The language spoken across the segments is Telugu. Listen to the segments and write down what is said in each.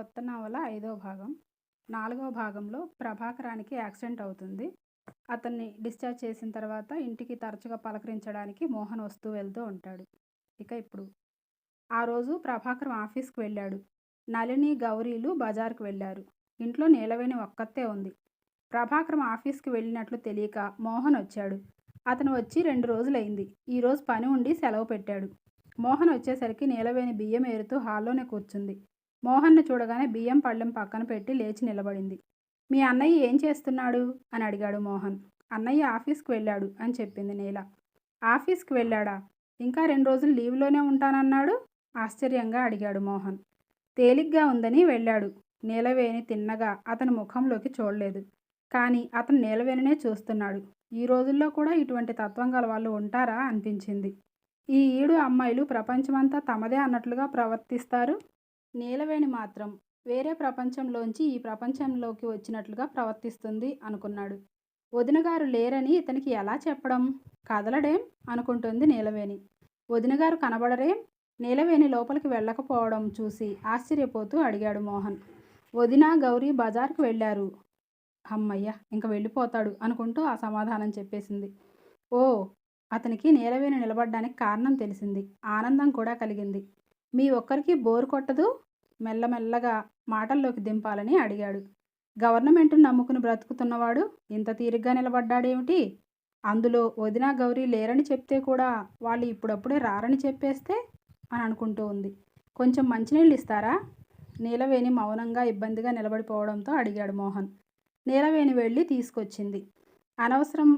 కొత్త నవల ఐదో భాగం. నాలుగో భాగంలో ప్రభాకరానికి యాక్సిడెంట్ అవుతుంది. అతన్ని డిశ్చార్జ్ చేసిన తర్వాత ఇంటికి తరచుగా పలకరించడానికి మోహన్ వస్తూ వెళ్తూ ఉంటాడు. ఇక ఇప్పుడు. ఆ రోజు ప్రభాకరం ఆఫీస్కి వెళ్ళాడు. నళిని గౌరీలు బజార్కు వెళ్ళారు. ఇంట్లో నీలవేణి ఒక్కతే ఉంది. ప్రభాకరం ఆఫీస్కి వెళ్ళినట్లు తెలియక మోహన్ వచ్చాడు. అతను వచ్చి రెండు రోజులైంది. ఈరోజు పని ఉండి సెలవు పెట్టాడు. మోహన్ వచ్చేసరికి నీలవేణి బియ్యం ఏరుతూ హాల్లోనే కూర్చుంది. మోహన్ను చూడగానే బియ్యం పళ్ళెం పక్కన పెట్టి లేచి నిలబడింది. మీ అన్నయ్య ఏం చేస్తున్నాడు అని అడిగాడు మోహన్. అన్నయ్య ఆఫీస్కి వెళ్ళాడు అని చెప్పింది నీల. ఆఫీస్కి వెళ్ళాడా? ఇంకా రెండు రోజులు లీవ్లోనే ఉంటానన్నాడు ఆశ్చర్యంగా అడిగాడు మోహన్. తేలిగ్గా ఉందని వెళ్ళాడు. నీలవేణి తిన్నగా అతని ముఖంలోకి చూడలేదు. కానీ అతను నీలవేణినే చూస్తున్నాడు. ఈ రోజుల్లో కూడా ఇటువంటి తత్వం గల వాళ్ళు ఉంటారా? అనిపించింది. ఈ ఈడు అమ్మాయిలు ప్రపంచమంతా తమదే అన్నట్లుగా ప్రవర్తిస్తారు? నీలవేణి మాత్రం వేరే ప్రపంచంలోంచి ఈ ప్రపంచంలోకి వచ్చినట్లుగా ప్రవర్తిస్తుంది అనుకున్నాడు. వదినగారు లేరని ఇతనికి ఎలా చెప్పడం? కదలడేం? అనుకుంటుంది నీలవేణి. వదినగారు కనబడరేం? నీలవేణి లోపలికి వెళ్ళకపోవడం చూసి ఆశ్చర్యపోతూ అడిగాడు మోహన్. వదిన గౌరీ బజార్కు వెళ్ళారు. అమ్మయ్య ఇంక వెళ్ళిపోతాడు అనుకుంటూ ఆ సమాధానం చెప్పేసింది. ఓ అతనికి నీలవేణి నిలబడ్డానికి కారణం తెలిసింది. ఆనందం కూడా కలిగింది. మీ ఒక్కరికి బోరు కొట్టదు మెల్లమెల్లగా మాటల్లోకి దింపాలని అడిగాడు. గవర్నమెంట్ను నమ్ముకుని బ్రతుకుతున్నవాడు ఇంత తీరిగ్గా నిలబడ్డాడేమిటి? అందులో వదిన గౌరీ లేరని చెప్తే కూడా వాళ్ళు ఇప్పుడప్పుడే రారని చెప్పేస్తే అని అనుకుంటూ ఉంది. కొంచెం మంచినీళ్ళు ఇస్తారా? నీలవేణి మౌనంగా ఇబ్బందిగా నిలబడిపోవడంతో అడిగాడు మోహన్. నీలవేణి వెళ్ళి తీసుకొచ్చింది. అనవసరం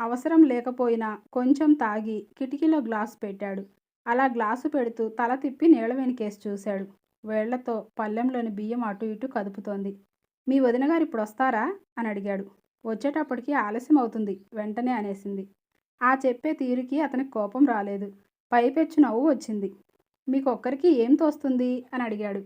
అవసరం లేకపోయినా కొంచెం తాగి కిటికీలో గ్లాస్ పెట్టాడు. అలా గ్లాసు పెడుతూ తల తిప్పి నీళ్ళ కేసు చూశాడు. వేళ్ళతో పళ్ళెంలోని బియ్యం అటు ఇటు కదుపుతోంది. మీ వదిన గారు ఇప్పుడు వస్తారా? అని అడిగాడు. వచ్చేటప్పటికి ఆలస్యం అవుతుంది వెంటనే అనేసింది. ఆ చెప్పే తీరుకి అతనికి కోపం రాలేదు. పైపెచ్చు నవ్వు వచ్చింది. మీకు ఒక్కరికి ఏం తోస్తుంది? అని అడిగాడు.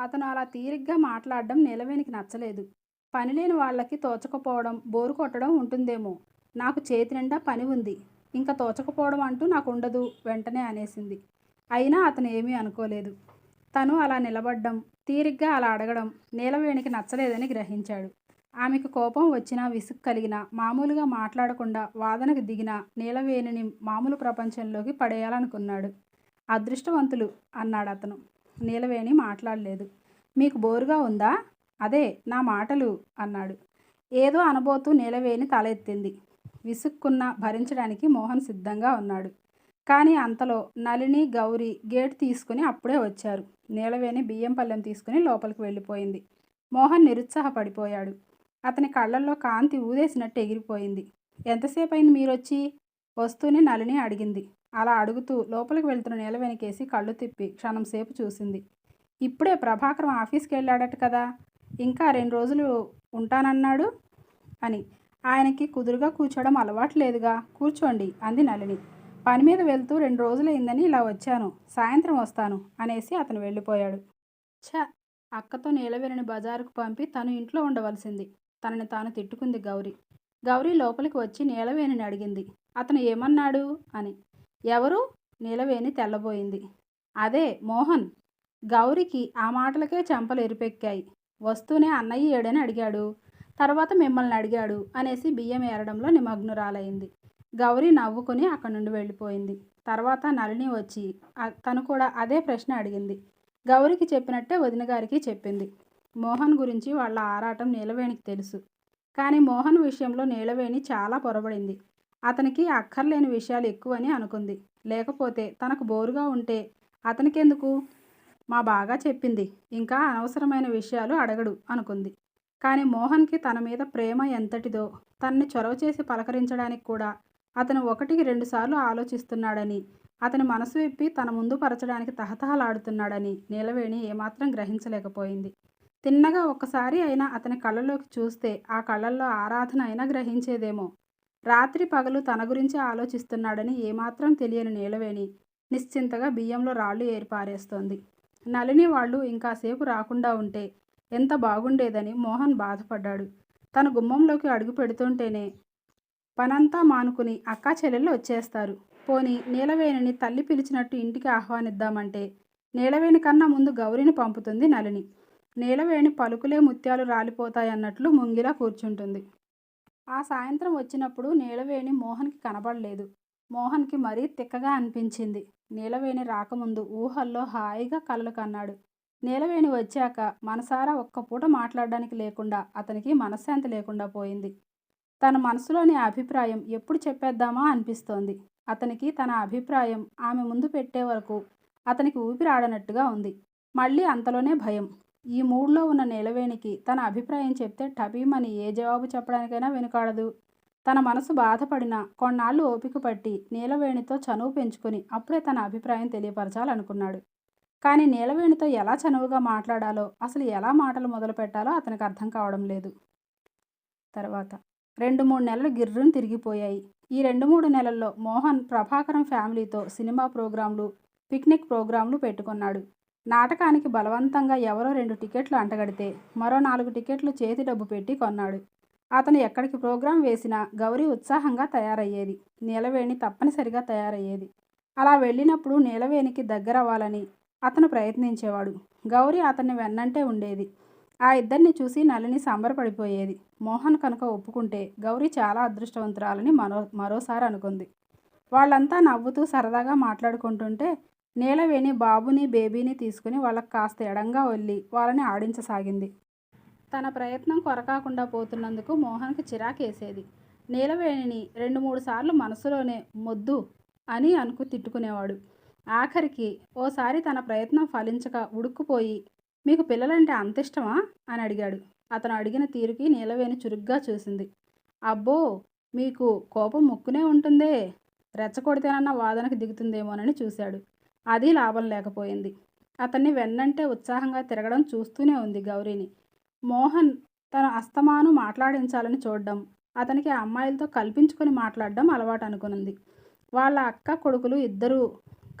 అతను అలా తీరిగ్గా మాట్లాడడం నిలవేనికి నచ్చలేదు. పనిలేని వాళ్ళకి తోచకపోవడం బోరు కొట్టడం ఉంటుందేమో. నాకు చేతి నిండా పని ఉంది. ఇంకా తోచకపోవడం అంటూ నాకు ఉండదు వెంటనే అనేసింది. అయినా అతను ఏమీ అనుకోలేదు. తను అలా నిలబడ్డం తీరిగ్గా అలా అడగడం నీలవేణికి నచ్చలేదని గ్రహించాడు. ఆమెకు కోపం వచ్చినా విసుగు కలిగినా మామూలుగా మాట్లాడకుండా వాదనకు దిగిన నీలవేణిని మామూలు ప్రపంచంలోకి పడేయాలనుకున్నాడు. అదృష్టవంతులు అన్నాడు అతను. నీలవేణి మాట్లాడలేదు. మీకు బోరుగా ఉందా? అదే నా మాటలు అన్నాడు. ఏదో అనబోతూ నీలవేణి తలెత్తింది. విసుక్కున్న భరించడానికి మోహన్ సిద్ధంగా ఉన్నాడు. కానీ అంతలో నలిని గౌరీ గేట్ తీసుకుని అప్పుడే వచ్చారు. నీలవేణి బియ్యం పళ్ళెం తీసుకుని లోపలికి వెళ్ళిపోయింది. మోహన్ నిరుత్సాహపడిపోయాడు. అతని కళ్ళల్లో కాంతి ఊదేసినట్టు ఎగిరిపోయింది. ఎంతసేపు అయింది మీరొచ్చి? వస్తూనే నలిని అడిగింది. అలా అడుగుతూ లోపలికి వెళ్తున్న నీలవేణికేసి కళ్ళు తిప్పి క్షణం సేపు చూసింది. ఇప్పుడే ప్రభాకరం ఆఫీస్కి వెళ్ళాడట కదా. ఇంకా రెండు రోజులు ఉంటానన్నాడు? అని. ఆయనకి కుదురుగా కూర్చోవడం అలవాటు లేదుగా. కూర్చోండి అంది నలిని పని మీద వెళ్తూ రెండు రోజులైందని ఇలా వచ్చాను. సాయంత్రం వస్తాను అనేసి అతను వెళ్ళిపోయాడు. ఛ! అక్కతో నీలవేణిని బజారుకు పంపి తను ఇంట్లో ఉండవలసింది. తనని తాను తిట్టుకుంది గౌరీ. గౌరీ లోపలికి వచ్చి నీలవేణిని అడిగింది. అతను ఏమన్నాడు? అని. ఎవరు? నీలవేణి తెల్లబోయింది. అదే మోహన్. గౌరికి ఆ మాటలకే చెంపలు ఎరిపెక్కాయి. వస్తూనే అన్నయ్య ఏడని అడిగాడు. తర్వాత మిమ్మల్ని అడిగాడు అనేసి బియ్యం ఏరడంలో నిమగ్నురాలైంది. గౌరీ నవ్వుకుని అక్కడి నుండి వెళ్ళిపోయింది. తర్వాత నలిని వచ్చి తను కూడా అదే ప్రశ్న అడిగింది. గౌరికి చెప్పినట్టే వదిన గారికి చెప్పింది. మోహన్ గురించి వాళ్ళ ఆరాటం నీలవేణికి తెలుసు. కానీ మోహన్ విషయంలో నీలవేణి చాలా పొరబడింది. అతనికి అక్కర్లేని విషయాలు ఎక్కువని అనుకుంది. లేకపోతే తనకు బోరుగా ఉంటే అతనికెందుకు? మా బాగా చెప్పింది. ఇంకా అనవసరమైన విషయాలు అడగడు అనుకుంది. కానీ మోహన్కి తన మీద ప్రేమ ఎంతటిదో తనని చొరవ చేసి పలకరించడానికి కూడా అతను ఒకటికి రెండుసార్లు ఆలోచిస్తున్నాడని అతని మనసు విప్పి తన ముందు పరచడానికి తహతహలాడుతున్నాడని నీలవేణి ఏమాత్రం గ్రహించలేకపోయింది. తిన్నగా ఒక్కసారి అయినా అతని కళ్ళలోకి చూస్తే ఆ కళ్ళల్లో ఆరాధన అయినా గ్రహించేదేమో. రాత్రి పగలు తన గురించి ఆలోచిస్తున్నాడని ఏమాత్రం తెలియని నీలవేణి నిశ్చింతగా బియ్యంలో రాళ్ళు ఏరిపారేస్తోంది. నలిని వాళ్ళు ఇంకాసేపు రాకుండా ఉంటే ఎంత బాగుండేదని మోహన్ బాధపడ్డాడు. తన గుమ్మంలోకి అడుగు పెడుతుంటేనే పనంతా మానుకుని అక్కా చెల్లెళ్ళు వచ్చేస్తారు. పోని నీలవేణిని తల్లి పిలిచినట్టు ఇంటికి ఆహ్వానిద్దామంటే నీలవేణి కన్నా ముందు గౌరిని పంపుతుంది నలిని నీలవేణి పలుకులే ముత్యాలు రాలిపోతాయన్నట్లు ముంగిలా కూర్చుంటుంది. ఆ సాయంత్రం వచ్చినప్పుడు నీలవేణి మోహన్కి కనబడలేదు. మోహన్కి మరీ తిక్కగా అనిపించింది. నీలవేణి రాకముందు ఊహల్లో హాయిగా కలలు కన్నాడు. నీలవేణి వచ్చాక మనసారా ఒక్క పూట మాట్లాడడానికి లేకుండా అతనికి మనశ్శాంతి లేకుండా పోయింది. తన మనసులోని అభిప్రాయం ఎప్పుడు చెప్పేద్దామా అనిపిస్తోంది. అతనికి తన అభిప్రాయం ఆమె ముందు పెట్టే వరకు అతనికి ఊపిరాడనట్టుగా ఉంది. మళ్ళీ అంతలోనే భయం. ఈ మూడ్లో ఉన్న నీలవేణికి తన అభిప్రాయం చెప్తే టబీమని ఏ జవాబు చెప్పడానికైనా వెనుకాడదు. తన మనసు బాధపడిన కొన్నాళ్ళు ఓపిక పట్టి నీలవేణితో చనువు పెంచుకొని అప్పుడే తన అభిప్రాయం తెలియపరచాలనుకున్నాడు. కానీ నీలవేణితో ఎలా చనువుగా మాట్లాడాలో అసలు ఎలా మాటలు మొదలు పెట్టాలో అతనికి అర్థం కావడం లేదు. తర్వాత రెండు మూడు నెలలు గిర్రును తిరిగిపోయాయి. ఈ రెండు మూడు నెలల్లో మోహన్ ప్రభాకరం ఫ్యామిలీతో సినిమా ప్రోగ్రాంలు పిక్నిక్ ప్రోగ్రాంలు పెట్టుకున్నాడు. నాటకానికి బలవంతంగా ఎవరో రెండు టికెట్లు అంటగడితే మరో నాలుగు టికెట్లు చేతి డబ్బు పెట్టి కొన్నాడు. అతను ఎక్కడికి ప్రోగ్రాం వేసినా గౌరీ ఉత్సాహంగా తయారయ్యేది. నీలవేణి తప్పనిసరిగా తయారయ్యేది. అలా వెళ్ళినప్పుడు నీలవేణికి దగ్గరవ్వాలని అతను ప్రయత్నించేవాడు. గౌరీ అతన్ని వెన్నంటే ఉండేది. ఆ ఇద్దరిని చూసి నలిని సంబరపడిపోయేది. మోహన్ కనుక ఒప్పుకుంటే గౌరీ చాలా అదృష్టవంతురాలని మరో మరోసారి అనుకుంది. వాళ్ళంతా నవ్వుతూ సరదాగా మాట్లాడుకుంటుంటే నీలవేణి బాబుని బేబీని తీసుకుని వాళ్ళకి కాస్త ఎడంగా వెళ్ళి వాళ్ళని ఆడించసాగింది. తన ప్రయత్నం కొరకాకుండా పోతున్నందుకు మోహన్కి చిరాకేసేది. నీలవేణిని రెండు మూడు సార్లు మనసులోనే మొద్దు అని అనుకు తిట్టుకునేవాడు. ఆఖరికి ఓసారి తన ప్రయత్నం ఫలించక ఉడుక్కుపోయి మీకు పిల్లలంటే అంత ఇష్టమా అని అడిగాడు. అతను అడిగిన తీరుకి నీలవేణి చురుగ్గా చూసింది. అబ్బో మీకు కోపం ముక్కునే ఉంటుందే. రెచ్చకొడితేనన్న వాదనకు దిగుతుందేమోనని చూశాడు. అది లాభం లేకపోయింది. అతన్ని వెన్నంటే ఉత్సాహంగా తిరగడం చూస్తూనే ఉంది గౌరీని. మోహన్ తన అస్తమాను మాట్లాడించాలని చూడడం అతనికి ఆ అమ్మాయిలతో కల్పించుకొని మాట్లాడడం అలవాటు అనుకునింది. వాళ్ళ అక్క కొడుకులు ఇద్దరూ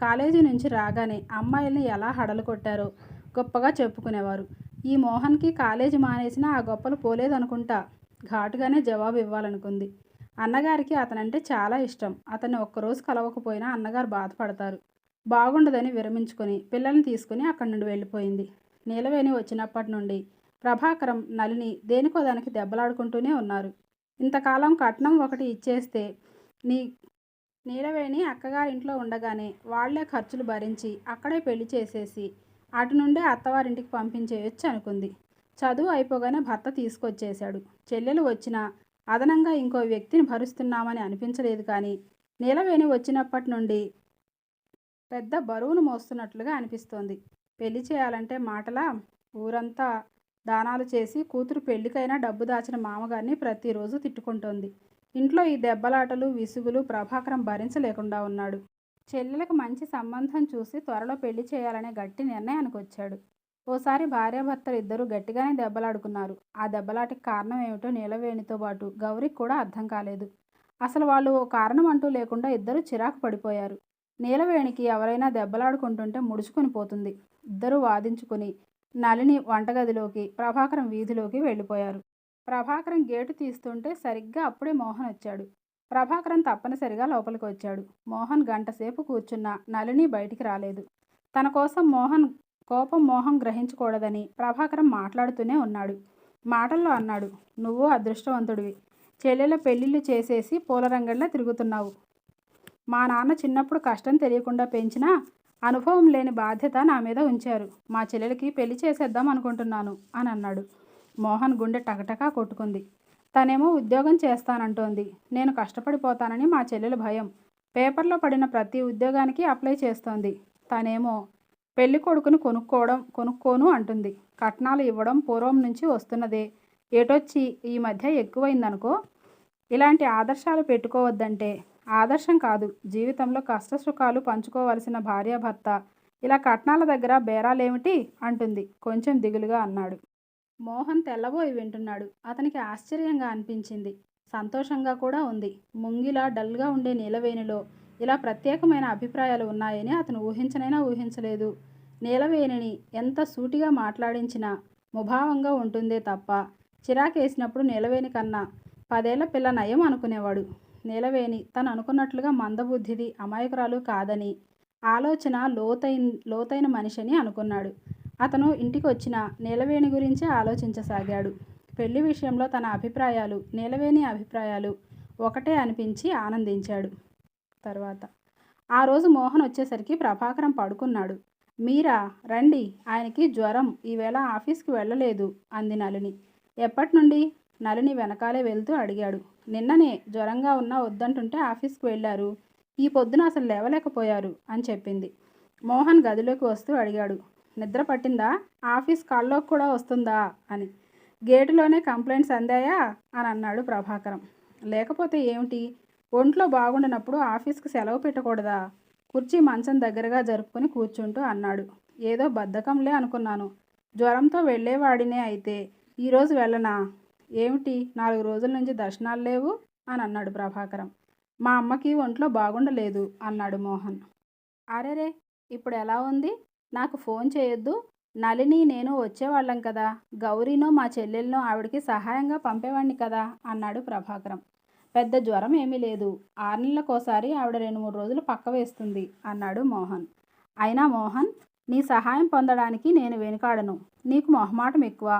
కాలేజీ నుంచి రాగానే అమ్మాయిల్ని ఎలా హడలు కొట్టారో గొప్పగా చెప్పుకునేవారు. ఈ మోహన్కి కాలేజీ మానేసినా ఆ గొప్పలు పోలేదనుకుంటా ఘాటుగానే జవాబు ఇవ్వాలనుకుంది అన్నగారికి అతనంటే చాలా ఇష్టం. అతన్ని ఒక్కరోజు కలవకపోయినా అన్నగారు బాధపడతారు. బాగుండదని విరమించుకొని పిల్లల్ని తీసుకుని అక్కడి నుండి వెళ్ళిపోయింది. నీలవేణి వచ్చినప్పటి నుండి ప్రభాకరం నలిని దేనికో దానికి దెబ్బలాడుకుంటూనే ఉన్నారు. ఇంతకాలం కట్నం ఒకటి ఇచ్చేస్తే నీ నీలవేణి అక్కగారింట్లో ఉండగానే వాళ్ళే ఖర్చులు భరించి అక్కడే పెళ్ళి చేసేసి అటు నుండే అత్తవారింటికి పంపించేయొచ్చు అనుకుంది. చదువు అయిపోగానే భర్త తీసుకొచ్చేశాడు. చెల్లెలు వచ్చినా అదనంగా ఇంకో వ్యక్తిని భరుస్తున్నామని అనిపించలేదు కానీ నీలవేణి వచ్చినప్పటి నుండి పెద్ద బరువును మోస్తున్నట్లుగా అనిపిస్తోంది. పెళ్ళి చేయాలంటే మాటలా? ఊరంతా దానాలు చేసి కూతురు పెళ్ళికైనా డబ్బు దాచిన మామగారిని ప్రతిరోజు తిట్టుకుంటోంది. ఇంట్లో ఈ దెబ్బలాటలు విసుగులు ప్రభాకరం భరించలేకుండా ఉన్నాడు. చెల్లెలకు మంచి సంబంధం చూసి త్వరలో పెళ్ళి చేయాలనే గట్టి నిర్ణయానికి వచ్చాడు. ఓసారి భార్యాభర్తలు ఇద్దరూ గట్టిగానే దెబ్బలాడుకున్నారు. ఆ దెబ్బలాటికి కారణం ఏమిటో నీలవేణితో పాటు గౌరికి కూడా అర్థం కాలేదు. అసలు వాళ్ళు ఓ కారణం అంటూ లేకుండా ఇద్దరు చిరాకు పడిపోయారు. నీలవేణికి ఎవరైనా దెబ్బలాడుకుంటుంటే ముడుచుకొని పోతుంది. ఇద్దరూ వాదించుకుని నలిని వంటగదిలోకి ప్రభాకరం వీధిలోకి వెళ్ళిపోయారు. ప్రభాకరం గేటు తీస్తుంటే సరిగ్గా అప్పుడే మోహన్ వచ్చాడు. ప్రభాకరం తప్పనిసరిగా లోపలికి వచ్చాడు. మోహన్ గంటసేపు కూర్చున్న నలిని బయటికి రాలేదు. తన కోసం మోహన్ కోపం మోహం గ్రహించకూడదని ప్రభాకరం మాట్లాడుతూనే ఉన్నాడు. మాటల్లో అన్నాడు నువ్వు అదృష్టవంతుడివి. చెల్లెల పెళ్ళిళ్ళు చేసేసి పూలరంగంలో తిరుగుతున్నావు. మా నాన్న చిన్నప్పుడు కష్టం తెలియకుండా పెంచినా అనుభవం లేని బాధ్యత నా మీద ఉంచారు. మా చెల్లెలకి పెళ్ళి చేసేద్దాం అనుకుంటున్నాను అని అన్నాడు. మోహన్ గుండె టకటకా కొట్టుకుంది. తనేమో ఉద్యోగం చేస్తానంటోంది. నేను కష్టపడిపోతానని మా చెల్లెల భయం. పేపర్లో పడిన ప్రతి ఉద్యోగానికి అప్లై చేస్తోంది. తనేమో పెళ్ళి కొడుకును కొనుక్కోవడం కొనుక్కోను అంటుంది. కట్నాలు ఇవ్వడం పూర్వం నుంచి వస్తున్నదే. ఏటొచ్చి ఈ మధ్య ఎక్కువైందనుకో. ఇలాంటి ఆదర్శాలు పెట్టుకోవద్దంటే ఆదర్శం కాదు. జీవితంలో కష్టసుఖాలు పంచుకోవలసిన భార్యాభర్త. ఇలా కట్నాల దగ్గర బేరాలేమిటి? అంటుంది. కొంచెం దిగులుగా అన్నాడు. మోహన్ తెల్లబోయి వింటున్నాడు. అతనికి ఆశ్చర్యంగా అనిపించింది. సంతోషంగా కూడా ఉంది. ముంగిలా డల్గా ఉండే నీలవేణిలో ఇలా ప్రత్యేకమైన అభిప్రాయాలు ఉన్నాయని అతను ఊహించనైనా ఊహించలేదు. నీలవేణిని ఎంత సూటిగా మాట్లాడించినా ముభావంగా ఉంటుందే తప్ప చిరాకేసినప్పుడు నీలవేణి కన్నా పదేళ్ళ పిల్ల నయం అనుకునేవాడు. నీలవేణి తను అనుకున్నట్లుగా మందబుద్ధిది అమాయకురాలు కాదని ఆలోచన లోతైన లోతైన మనిషిని అనుకున్నాడు. అతను ఇంటికి వచ్చిన నీలవేణి గురించే ఆలోచించసాగాడు. పెళ్ళి విషయంలో తన అభిప్రాయాలు నీలవేణి అభిప్రాయాలు ఒకటే అనిపించి ఆనందించాడు. తర్వాత ఆ రోజు మోహన్ వచ్చేసరికి ప్రభాకరం పడుకున్నాడు. మీరా రండి ఆయనకి జ్వరం ఈవేళ ఆఫీస్కి వెళ్ళలేదు అంది నలిని ఎప్పటి నుండి నలిని వెనకాలే వెళ్తూ అడిగాడు. నిన్ననే జ్వరంగా ఉన్నా వద్దంటుంటే ఆఫీస్కి వెళ్ళారు. ఈ పొద్దున అసలు లేవలేకపోయారు అని చెప్పింది. మోహన్ గదిలోకి వస్తూ అడిగాడు. నిద్ర పట్టిందా? ఆఫీస్ కాల్లోకి కూడా వస్తుందా? అని. గేటులోనే కంప్లైంట్స్ అందాయా? అని అన్నాడు ప్రభాకరం. లేకపోతే ఏమిటి? ఒంట్లో బాగుండనప్పుడు ఆఫీస్కి సెలవు పెట్టకూడదా? కుర్చీ మంచం దగ్గరగా జరుపుకొని కూర్చుంటూ అన్నాడు. ఏదో బద్ధకంలే అనుకున్నాను. జ్వరంతో వెళ్ళేవాడినే అయితే. ఈరోజు వెళ్ళనా? ఏమిటి? నాలుగు రోజుల నుంచి దర్శనాలు లేవు? అని అన్నాడు ప్రభాకరం. మా అమ్మకి ఒంట్లో బాగుండలేదు అన్నాడు మోహన్. అరేరే! ఇప్పుడు ఎలా ఉంది? నాకు ఫోన్ చేయొద్దు. నలిని నేను వచ్చేవాళ్ళం కదా. గౌరీనో మా చెల్లెలను ఆవిడకి సహాయంగా పంపేవాడిని కదా అన్నాడు ప్రభాకరం. పెద్ద జ్వరం ఏమీ లేదు. ఆరు నెలలకోసారి ఆవిడ రెండు మూడు రోజులు పక్క వేస్తుంది అన్నాడు మోహన్. అయినా మోహన్ నీ సహాయం పొందడానికి నేను వెనుకాడను. నీకు మొహమాటం ఎక్కువ.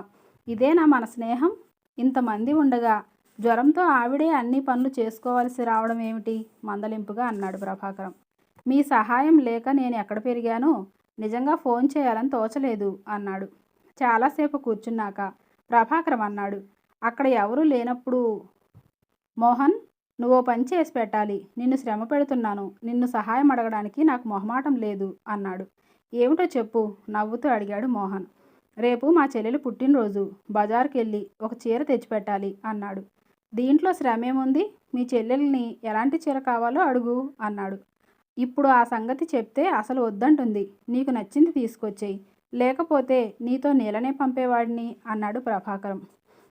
ఇదేనా మన స్నేహం ఇంతమంది ఉండగా జ్వరంతో ఆవిడే అన్ని పనులు చేసుకోవాల్సి రావడం ఏమిటి? మందలింపుగా అన్నాడు ప్రభాకరం. మీ సహాయం లేక నేను ఎక్కడ పెరిగాను? నిజంగా ఫోన్ చేయాలని తోచలేదు అన్నాడు. చాలాసేపు కూర్చున్నాక ప్రభాకరం అన్నాడు. అక్కడ ఎవరూ లేనప్పుడు మోహన్ నువ్వు పని చేసి పెట్టాలి. నిన్ను శ్రమ పెడుతున్నాను. నిన్ను సహాయం అడగడానికి నాకు మొహమాటం లేదు అన్నాడు. ఏమిటో చెప్పు నవ్వుతూ అడిగాడు మోహన్. రేపు మా చెల్లెలు పుట్టినరోజు. బజార్కి వెళ్ళి ఒక చీర తెచ్చిపెట్టాలి అన్నాడు. దీంట్లో శ్రమేముంది? మీ చెల్లెల్ని ఎలాంటి చీర కావాలో అడుగు అన్నాడు. ఇప్పుడు ఆ సంగతి చెప్తే అసలు వద్దంటుంది. నీకు నచ్చింది తీసుకొచ్చేయి. లేకపోతే నీతో నీలనే పంపేవాడిని అన్నాడు ప్రభాకరం.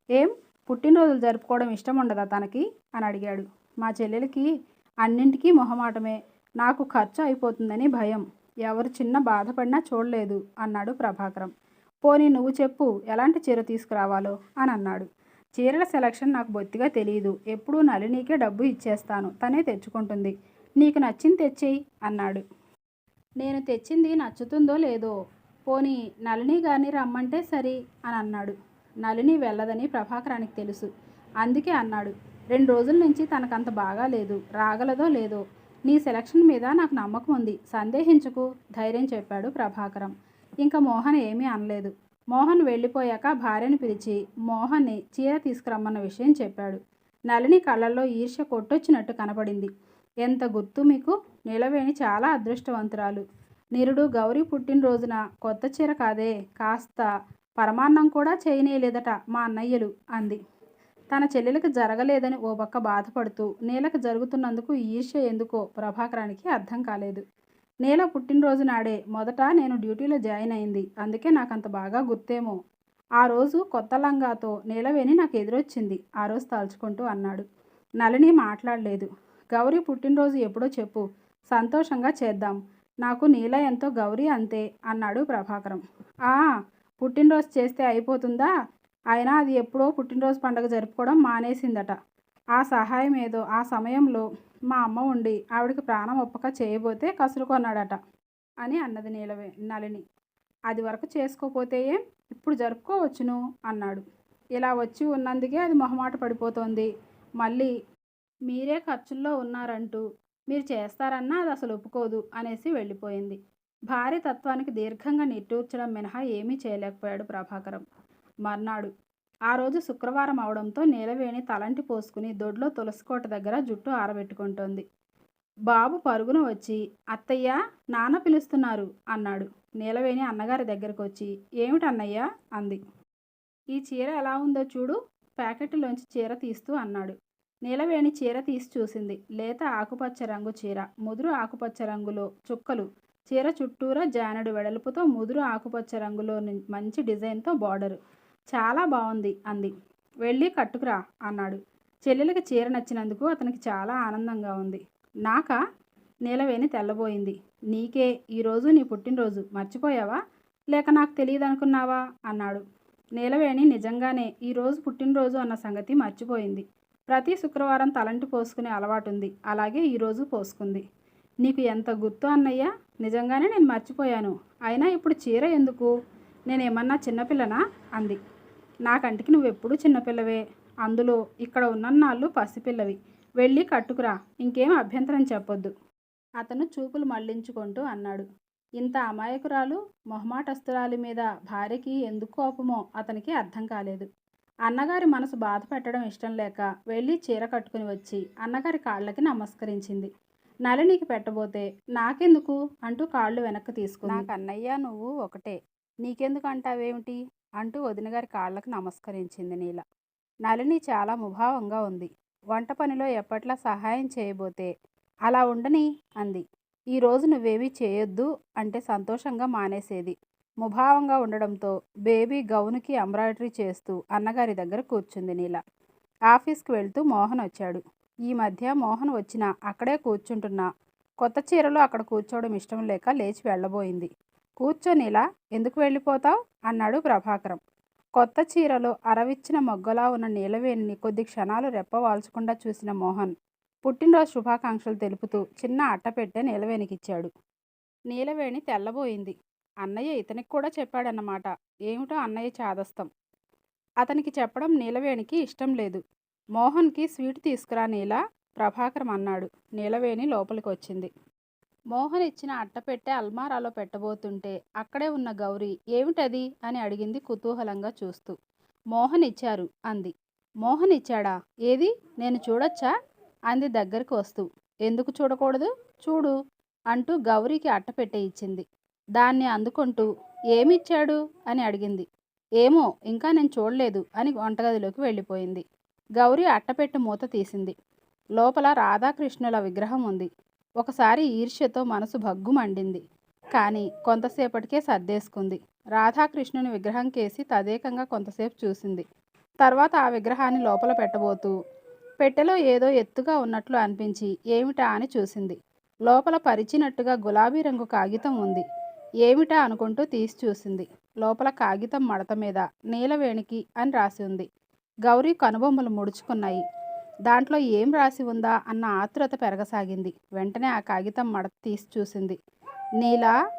ఏం? పుట్టినరోజులు జరుపుకోవడం ఇష్టం ఉండదా తనకి? అని అడిగాడు. మా చెల్లెలకి అన్నింటికీ మొహమాటమే. నాకు ఖర్చు అయిపోతుందని భయం. ఎవరు చిన్న బాధపడినా చూడలేదు అన్నాడు ప్రభాకరం. పోనీ నువ్వు చెప్పు ఎలాంటి చీర తీసుకురావాలో? అని అన్నాడు. చీరల సెలక్షన్ నాకు బొత్తిగా తెలియదు ఎప్పుడూ నలినీకే డబ్బు ఇచ్చేస్తాను. తనే తెచ్చుకుంటుంది. నీకు నచ్చింది తెచ్చేయి అన్నాడు. నేను తెచ్చింది నచ్చుతుందో లేదో పోనీ నళిని గారిని రమ్మంటే సరి అని అన్నాడు. నళిని వెళ్ళదని ప్రభాకరానికి తెలుసు. అందుకే అన్నాడు. రెండు రోజుల నుంచి తనకంత బాగా లేదు. రాగలదో లేదో నీ సెలక్షన్ మీద నాకు నమ్మకం ఉంది. సందేహించుకు ధైర్యం చెప్పాడు ప్రభాకరం. ఇంకా మోహన్ ఏమీ అనలేదు. మోహన్ వెళ్ళిపోయాక భార్యను పిలిచి మోహన్ని చీర తీసుకురమ్మన్న విషయం చెప్పాడు. నళిని కళ్ళల్లో ఈర్ష్య కొట్టొచ్చినట్టు కనపడింది. ఎంత గుర్తు మీకు? నిలవేణి చాలా అదృష్టవంతురాలు. నిరుడు గౌరీ పుట్టినరోజున కొత్త చీర కాదే కాస్త పరమాన్నం కూడా చేయనీయలేదట మా అన్నయ్యలు అంది. తన చెల్లెలకు జరగలేదని ఓ పక్క బాధపడుతూ నీలకు జరుగుతున్నందుకు ఈర్ష్య ఎందుకో ప్రభాకరానికి అర్థం కాలేదు. నీల పుట్టినరోజు నాడే మొదట నేను డ్యూటీలో జాయిన్ అయింది అందుకే నాకు అంత బాగా గుర్తేమో. ఆ రోజు కొత్త లంగాతో నీలవేణి నాకు ఎదురొచ్చింది ఆ రోజు తలుచుకుంటూ అన్నాడు. నలిని మాట్లాడలేదు. గౌరీ పుట్టినరోజు ఎప్పుడో చెప్పు. సంతోషంగా చేద్దాం. నాకు నీల ఎంతో గౌరీ అంతే అన్నాడు ప్రభాకరం. ఆ పుట్టినరోజు చేస్తే అయిపోతుందా? అయినా అది ఎప్పుడో పుట్టినరోజు పండుగ జరుపుకోవడం మానేసిందట. ఆ సహాయం ఏదో ఆ సమయంలో మా అమ్మ ఉండి ఆవిడకి ప్రాణం ఒప్పక చేయబోతే కసురుకొన్నాడట అని అన్నది నీలవే నలిని అది వరకు చేసుకోపోతే ఏం? ఇప్పుడు జరుపుకోవచ్చును అన్నాడు. ఇలా వచ్చి ఉన్నందుకే అది మొహమాట పడిపోతోంది. మళ్ళీ మీరే ఖర్చుల్లో ఉన్నారంటూ మీరు చేస్తారన్నా అది అసలు ఒప్పుకోదు అనేసి వెళ్ళిపోయింది. భార్య తత్వానికి దీర్ఘంగా నిట్టూర్చడం మినహా ఏమీ చేయలేకపోయాడు ప్రభాకరం. మర్నాడు. ఆ రోజు శుక్రవారం అవడంతో నీలవేణి తలంటి పోసుకుని దొడ్లో తులసికోట దగ్గర జుట్టు ఆరబెట్టుకుంటోంది. బాబు పరుగున వచ్చి అత్తయ్య నాన్న పిలుస్తున్నారు అన్నాడు. నీలవేణి అన్నగారి దగ్గరకు వచ్చి ఏమిటన్నయ్యా? అంది. ఈ చీర ఎలా ఉందో చూడు ప్యాకెట్లోంచి చీర తీస్తూ అన్నాడు. నీలవేణి చీర తీసి చూసింది. లేత ఆకుపచ్చ రంగు చీర ముదురు ఆకుపచ్చ రంగులో చుక్కలు చీర చుట్టూరా జానడు వెడల్పుతో ముదురు ఆకుపచ్చ రంగులో మంచి డిజైన్తో బార్డరు. చాలా బాగుంది అంది. వెళ్ళి కట్టుకురా అన్నాడు. చెల్లెలకి చీర నచ్చినందుకు అతనికి చాలా ఆనందంగా ఉంది. నాకా? నీలవేణి తెల్లబోయింది. నీకే ఈరోజు నీ పుట్టినరోజు. మర్చిపోయావా? లేక నాకు తెలియదు అనుకున్నావా అన్నాడు. నీలవేణి నిజంగానే ఈరోజు పుట్టినరోజు అన్న సంగతి మర్చిపోయింది. ప్రతి శుక్రవారం తలంటి పోసుకునే అలవాటు ఉంది అలాగే ఈరోజు పోసుకుంది. నీకు ఎంత గుర్తు అన్నయ్యా? నిజంగానే నేను మర్చిపోయాను. అయినా ఇప్పుడు చీర ఎందుకు? నేనేమన్నా చిన్నపిల్లనా? అంది. నా కంటికి నువ్వెప్పుడూ చిన్నపిల్లవే. అందులో ఇక్కడ ఉన్నన్నాళ్ళు పసిపిల్లవి. వెళ్ళి కట్టుకురా. ఇంకేం అభ్యంతరం చెప్పొద్దు. అతను చూపులు మళ్ళించుకుంటూ అన్నాడు. ఇంత అమాయకురాలు మొహమాటస్తురాలి మీద భార్యకి ఎందుకు కోపమో అతనికి అర్థం కాలేదు. అన్నగారి మనసు బాధ పెట్టడం ఇష్టం లేక వెళ్ళి చీర కట్టుకుని వచ్చి అన్నగారి కాళ్ళకి నమస్కరించింది. నలినికి పెట్టబోతే నాకెందుకు? అంటూ కాళ్ళు వెనక్కి తీసుకుంది. నాకు అన్నయ్య నువ్వు ఒకటే. నీకెందుకు అంటావేమిటి? అంటూ వదినగారి కాళ్ళకి నమస్కరించింది నీల. నలిని చాలా ముభావంగా ఉంది. వంట పనిలో ఎప్పట్లా సహాయం చేయబోతే అలా ఉండని అంది. ఈరోజు నువ్వేమీ చేయొద్దు అంటే సంతోషంగా మానేసేది. ముభావంగా ఉండడంతో బేబీ గౌనుకి ఎంబ్రాయిడరీ చేస్తూ అన్నగారి దగ్గర కూర్చుంది నీల. ఆఫీస్కి వెళ్తూ మోహన్ వచ్చాడు. ఈ మధ్య మోహన్ వచ్చినా అక్కడే కూర్చుంటున్నా కొత్త చీరలో అక్కడ కూర్చోవడం ఇష్టం లేక లేచి వెళ్ళబోయింది. కూర్చొనిలా ఎందుకు వెళ్ళిపోతావు? అన్నాడు ప్రభాకరం. కొత్త చీరలో అరవిచ్చిన మొగ్గలా ఉన్న నీలవేణిని కొద్ది క్షణాలు రెప్పవాల్చకుండా చూసిన మోహన్ పుట్టినరోజు శుభాకాంక్షలు తెలుపుతూ చిన్న అట్టపెట్టె నీలవేణికిచ్చాడు. నీలవేణి తెల్లబోయింది. అన్నయ్య ఇతనికి కూడా చెప్పాడన్నమాట. ఏమిటో అన్నయ్య చాదస్తం. అతనికి చెప్పడం నీలవేణికి ఇష్టం లేదు. మోహన్కి స్వీట్ తీసుకురా నీల ప్రభాకరం అన్నాడు నీలవేణి లోపలికి వచ్చింది మోహన్ ఇచ్చిన అట్టపెట్టె అల్మారాలో పెట్టబోతుంటే అక్కడే ఉన్న గౌరీ ఏమిటది? అని అడిగింది కుతూహలంగా చూస్తూ. మోహన్ ఇచ్చారు అంది. మోహన్ ఇచ్చాడా? ఏది? నేను చూడొచ్చా? అంది దగ్గరికి వస్తూ. ఎందుకు చూడకూడదు? చూడు అంటూ గౌరీకి అట్టపెట్టె ఇచ్చింది. దాన్ని అందుకుంటూ ఏమిచ్చాడు? అని అడిగింది. ఏమో ఇంకా నేను చూడలేదు అని వంటగదిలోకి వెళ్ళిపోయింది. గౌరీ అట్టపెట్టె మూత తీసింది. లోపల రాధాకృష్ణుల విగ్రహం ఉంది. ఒకసారి ఈర్ష్యతో మనసు భగ్గు మండింది. కానీ కొంతసేపటికే సర్దేసుకుంది. రాధాకృష్ణుని విగ్రహం కేసి తదేకంగా కొంతసేపు చూసింది. తర్వాత ఆ విగ్రహాన్ని లోపల పెట్టబోతూ పెట్టెలో ఏదో ఎత్తుగా ఉన్నట్లు అనిపించి ఏమిటా అని చూసింది. లోపల పరిచినట్టుగా గులాబీ రంగు కాగితం ఉంది. ఏమిటా అనుకుంటూ తీసి చూసింది. లోపల కాగితం మడత మీద నీలవేణికి అని రాసి ఉంది. గౌరీ కనుబొమ్మలు ముడుచుకున్నాయి. దాంట్లో ఏం రాసి ఉందా అన్న ఆతురత పెరగసాగింది. వెంటనే ఆ కాగితం మడత తీసి చూసింది. నీలా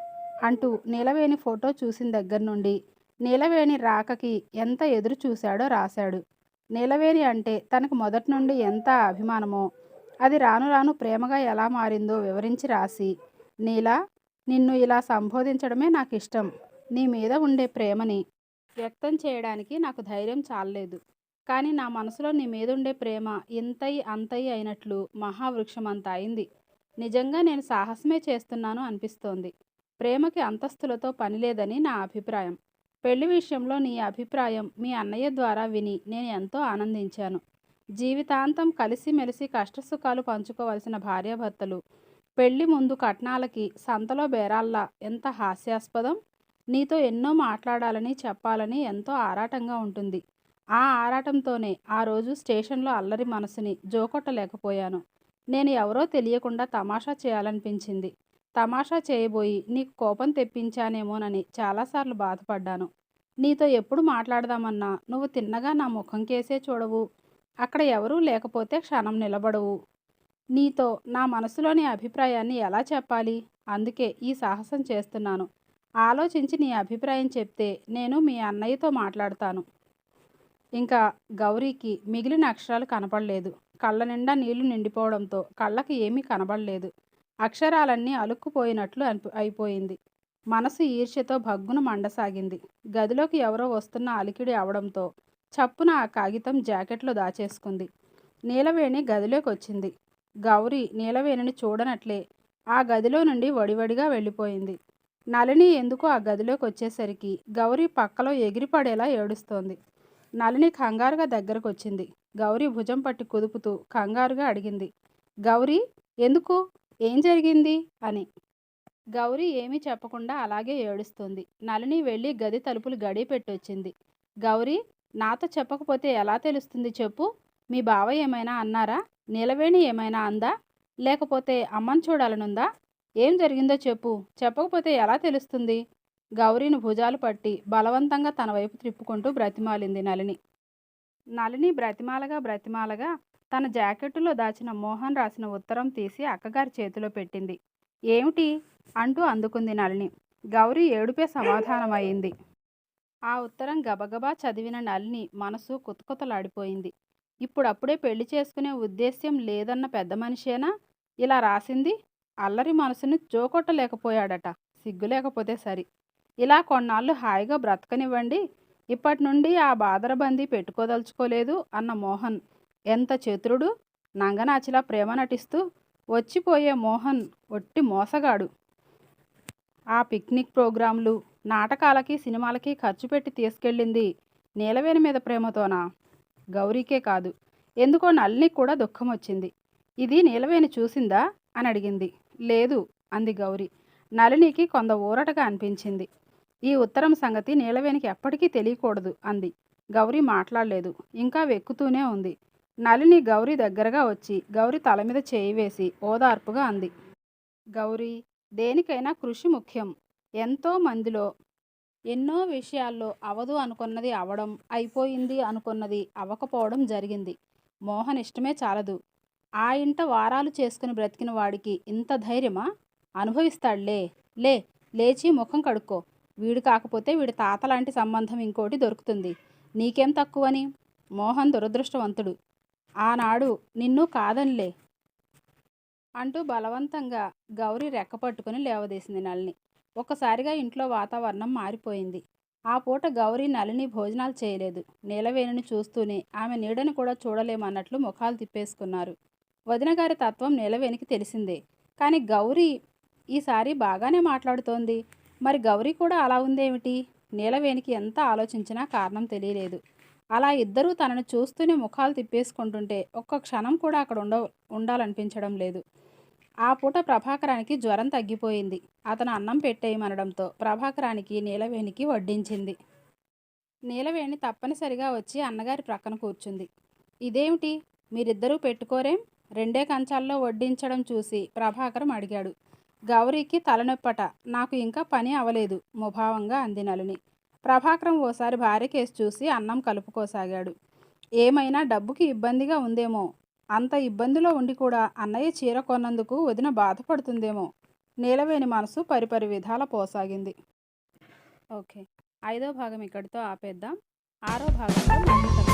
అంటూ నీలవేణి ఫోటో చూసిన దగ్గర నుండి నీలవేణి రాకకి ఎంత ఎదురు చూశాడో రాశాడు. నీలవేణి అంటే తనకు మొదటి నుండి ఎంత అభిమానమో అది రాను రాను ప్రేమగా ఎలా మారిందో వివరించి రాసి నీలా నిన్ను ఇలా సంబోధించడమే నాకు ఇష్టం నీ మీద ఉండే ప్రేమని వ్యక్తం చేయడానికి నాకు ధైర్యం చాలలేదు. కానీ నా మనసులో నీ మీద ఉండే ప్రేమ ఇంతయి అంతయి అయినట్లు మహావృక్షం అంత అయింది. నిజంగా నేను సాహసమే చేస్తున్నాను అనిపిస్తోంది. ప్రేమకి అంతస్తులతో పని లేదని నా అభిప్రాయం. పెళ్ళి విషయంలో నీ అభిప్రాయం మీ అన్నయ్య ద్వారా విని నేను ఎంతో ఆనందించాను. జీవితాంతం కలిసిమెలిసి కష్టసుఖాలు పంచుకోవలసిన భార్యాభర్తలు పెళ్ళి ముందు కట్నాలకి సంతలో బేరాల్లా ఎంత హాస్యాస్పదం? నీతో ఎన్నో మాట్లాడాలని చెప్పాలని ఎంతో ఆరాటంగా ఉంటుంది. ఆ ఆరాటంతోనే ఆ రోజు స్టేషన్లో అల్లరి మనసుని జోకొట్టలేకపోయాను. నేను ఎవరో తెలియకుండా తమాషా చేయాలనిపించింది. తమాషా చేయబోయి నీకు కోపం తెప్పించానేమోనని చాలాసార్లు బాధపడ్డాను. నీతో ఎప్పుడు మాట్లాడదామన్నా నువ్వు తిన్నగా నా ముఖం కేసే చూడవు. అక్కడ ఎవరూ లేకపోతే క్షణం నిలబడవు. నీతో నా మనసులోని అభిప్రాయాన్ని ఎలా చెప్పాలి? అందుకే ఈ సాహసం చేస్తున్నాను. ఆలోచించి నీ అభిప్రాయం చెప్తే నేను మీ అన్నయ్యతో మాట్లాడతాను. ఇంకా గౌరీకి మిగిలిన అక్షరాలు కనపడలేదు. కళ్ళ నిండా నీళ్ళు నిండిపోవడంతో కళ్ళకి ఏమీ కనబడలేదు. అక్షరాలన్నీ అలుక్కుపోయినట్లు అనిపి అయిపోయింది. మనసు ఈర్ష్యతో భగ్గున మండసాగింది. గదిలోకి ఎవరో వస్తున్న అలికిడి అవడంతో చప్పున ఆ కాగితం జాకెట్లో దాచేసుకుంది. నీలవేణి గదిలోకి వచ్చింది గౌరీ నీలవేణిని చూడనట్లే. ఆ గదిలో నుండి వడివడిగా వెళ్ళిపోయింది. నలిని ఎందుకు ఆ గదిలోకి వచ్చేసరికి? గౌరీ పక్కలో ఎగిరిపడేలా ఏడుస్తోంది. నలిని కంగారుగా దగ్గరకు వచ్చింది గౌరీ భుజం పట్టి కుదుపుతూ కంగారుగా అడిగింది. గౌరీ ఎందుకు? ఏం జరిగింది? అని. గౌరీ ఏమీ చెప్పకుండా అలాగే ఏడుస్తుంది. నలిని వెళ్ళి గది తలుపులు గడి పెట్టొచ్చింది గౌరీ నాతో చెప్పకపోతే ఎలా తెలుస్తుంది చెప్పు? మీ బావ ఏమైనా అన్నారా? నీలవేణి ఏమైనా అందా? లేకపోతే అమ్మని చూడాలనుందా? ఏం జరిగిందో చెప్పు. చెప్పకపోతే ఎలా తెలుస్తుంది? గౌరీని భుజాలు పట్టి బలవంతంగా తన వైపు త్రిప్పుకుంటూ బ్రతిమాలింది నళిని. నళిని బ్రతిమాలగా బ్రతిమాలగా తన జాకెట్టులో దాచిన మోహన్ రాసిన ఉత్తరం తీసి అక్కగారి చేతిలో పెట్టింది. ఏమిటి? అంటూ అందుకుంది నళిని. గౌరీ ఏడుపే సమాధానమైంది ఆ ఉత్తరం గబగబా చదివిన నళిని మనసు కుతకుతలాడిపోయింది. ఇప్పుడప్పుడే పెళ్ళి చేసుకునే ఉద్దేశ్యం లేదన్న పెద్ద మనిషేనా? ఇలా రాసింది? అల్లరి మనసుని జోకొట్టలేకపోయాడట. సిగ్గు లేకపోతే సరి. ఇలా కొన్నాళ్ళు హాయిగా బ్రతకనివ్వండి. ఇప్పటి నుండి ఆ బాదరబందీ పెట్టుకోదలుచుకోలేదు అన్న మోహన్. ఎంత చతురుడు నంగనాచిలా ప్రేమ నటిస్తూ వచ్చిపోయే మోహన్ ఒట్టి మోసగాడు. ఆ పిక్నిక్ ప్రోగ్రాంలు నాటకాలకి సినిమాలకి ఖర్చు పెట్టి తీసుకెళ్ళింది నీలవేణి మీద ప్రేమతోనా? గౌరీకే కాదు. ఎందుకో నల్లికి కూడా దుఃఖం వచ్చింది ఇది నీలవేణి చూసిందా? అని అడిగింది. లేదు అంది గౌరీ. నళినికి కొంత ఊరటగా అనిపించింది. ఈ ఉత్తరం సంగతి నీలవేణికి ఎప్పటికీ తెలియకూడదు అంది. గౌరీ మాట్లాడలేదు. ఇంకా వెక్కుతూనే ఉంది. నళిని గౌరీ దగ్గరగా వచ్చి గౌరీ తల మీద చేయి వేసి ఓదార్పుగా అంది. గౌరీ దేనికైనా కృషి ముఖ్యం. ఎంతో మందిలో ఎన్నో విషయాల్లో అవదు అనుకున్నది అవడం అయిపోయింది అనుకున్నది అవ్వకపోవడం జరిగింది. మోహన్ ఇష్టమే చాలదు. ఆ ఇంట వారాలు చేసుకుని బ్రతికిన వాడికి ఇంత ధైర్యమా? అనుభవిస్తాడులే. లే లేచి ముఖం కడుక్కో. వీడు కాకపోతే వీడి తాత లాంటి సంబంధం ఇంకోటి దొరుకుతుంది. నీకేం తక్కువని? మోహన్ దురదృష్టవంతుడు. ఆనాడు నిన్ను కాదనిలే అంటూ బలవంతంగా గౌరీ రెక్కపట్టుకుని లేవదీసింది నల్ని ఒక్కసారిగా ఇంట్లో వాతావరణం మారిపోయింది. ఆ పూట గౌరీ నలిని భోజనాలు చేయలేదు. నీలవేణిని చూస్తూనే ఆమె నీడని కూడా చూడలేమన్నట్లు ముఖాలు తిప్పేసుకున్నారు. వదినగారి తత్వం నీలవేణికి తెలిసిందే. కానీ గౌరీ ఈసారి బాగానే మాట్లాడుతోంది. మరి గౌరీ కూడా అలా ఉందేమిటి? నీలవేణికి ఎంత ఆలోచించినా కారణం తెలియలేదు. అలా ఇద్దరూ తనను చూస్తూనే ముఖాలు తిప్పేసుకుంటుంటే ఒక్క క్షణం కూడా అక్కడ ఉండ ఉండాలనిపించడం లేదు. ఆ పూట ప్రభాకరానికి జ్వరం తగ్గిపోయింది. అతను అన్నం పెట్టేయమనడంతో ప్రభాకరానికి నీలవేణికి వడ్డించింది. నీలవేణి తప్పనిసరిగా వచ్చి అన్నగారి ప్రక్కన కూర్చుంది. ఇదేమిటి? మీరిద్దరూ పెట్టుకోరేం? రెండే కంచాల్లో వడ్డించడం చూసి ప్రభాకరం అడిగాడు. గౌరీకి తలనొప్పట. నాకు ఇంకా పని అవలేదు ముభావంగా అంది నలుని ప్రభాకరం ఓసారి భార్య కేసు చూసి అన్నం కలుపుకోసాగాడు. ఏమైనా డబ్బుకి ఇబ్బందిగా ఉందేమో? అంత ఇబ్బందిలో ఉండి కూడా అన్నయ్య చీర కొన్నందుకు వదిన బాధపడుతుందేమో. నీలవేణి మనసు పరిపరి విధాల పోసాగింది. ఓకే. ఐదో భాగం ఇక్కడితో ఆపేద్దాం. ఆరో భాగంలో మళ్ళీ